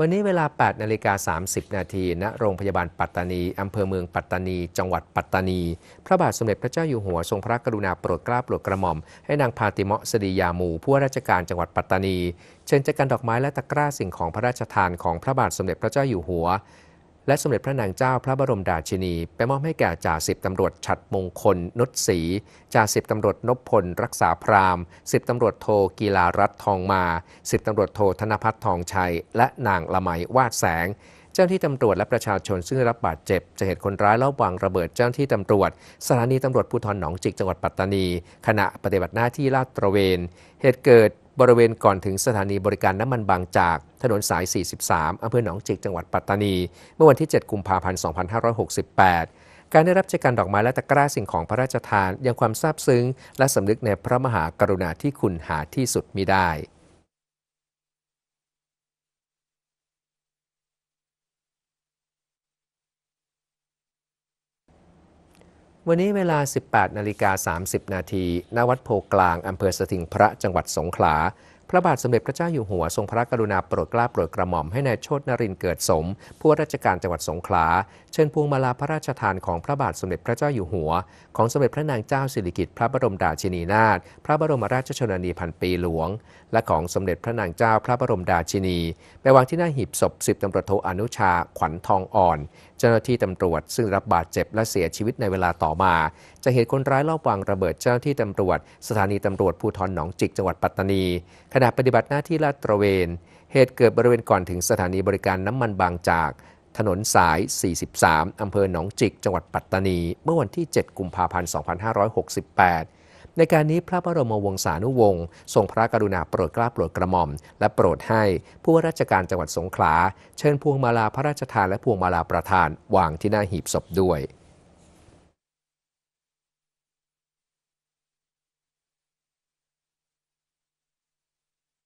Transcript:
วันนี้เวลา 8 นาฬิกา 30 นาทีณโรงพยาบาลปัตตานี อำเภอเมืองปัตตานี จังหวัดปัตตานี พระบาทสมเด็จพระเจ้าอยู่หัวทรงพระกรุณาโปรดเกล้าโปรดกระหม่อม ให้นางพาติมะสดียามูผู้ว่าราชการจังหวัดปัตตานี เชิญจัดการดอกไม้และตะกร้าสิ่งของพระราชทานของพระบาทสมเด็จพระเจ้าอยู่หัว และสมเด็จพระนางเจ้าพระบรมราชินี ไปมอบให้แก่จ่าสิบตำรวจฉัดมงคลนุชศรีจ่าสิบตำรวจนพพล รักษาพรามสิบตำรวจโทกีฬารัตทองมาสิบตำรวจโทธนพัฒน์ทองชัย และนางละไมวาดแสง เจ้าหน้าที่ตำรวจและประชาชนซึ่งได้รับบาดเจ็บจะเหตุคนร้ายลอบวางระเบิดเจ้าหน้าที่ตำรวจสถานีตำรวจภูธรหนองจิกจังหวัดปัตตานี ขณะปฏิบัติหน้าที่ลาดตระเวน เหตุเกิด บริเวณก่อนถึงสถานีบริการน้ำมันบางจาก ถนนสาย 43 อำเภอหนองจิก จังหวัดปัตตานี เมื่อวันที่ 7 กุมภาพันธ์ 2568 การได้รับแจกันดอกไม้และตะกร้าสิ่งของพระราชทานยังความซาบซึ้ง และสำนึกในพระมหากรุณาธิคุณหาที่สุดมิได้ วันนี้เวลา 18 นาฬิกา 30 นาทีณวัดโพกลาง อำเภอสถิงพระจังหวัดสงขลา พระบาทสมเด็จพระเจ้าอยู่หัวทรงพระกรุณาโปรดเกล้าโปรดกระหม่อมให้นายโชตนรินเกิดสม ผู้ว่าราชการจังหวัดสงขลา เชิญพวงมาลาพระราชทานของพระบาทสมเด็จพระเจ้าอยู่หัว ของสมเด็จพระนางเจ้าสิริกิติ์พระบรมราชินีนาถพระบรมราชชนนีพันปีหลวง และของสมเด็จพระนางเจ้าพระบรมราชินีไปวางที่หน้าหีบศพสิบตำรวจโทอนุชาขวัญทองอ่อน เจ้าหน้าที่ตำรวจซึ่งรับบาดเจ็บและเสียชีวิตในเวลาต่อมา จะเหตุคนร้ายลอบวางระเบิดเจ้าหน้าที่ตำรวจ สถานีตำรวจภูธรหนองจิกจังหวัดปัตตานีขณะปฏิบัติหน้าที่ลาดตระเวน เหตุเกิดบริเวณก่อนถึงสถานีบริการน้ำมันบางจาก ถนนสาย 43 อำเภอหนองจิก จังหวัดปัตตานี เมื่อวันที่ 7 กุมภาพันธ์ 2568ในการนี้พระบรมวงศานุวงศ์ทรงพระกรุณาโปรดเกล้าโปรดกระหม่อม และโปรดให้ผู้ว่าราชการจังหวัดสงขลา เชิญพวงมาลาพระราชทานและพวงมาลาประทานวางที่หน้าหีบศพด้วย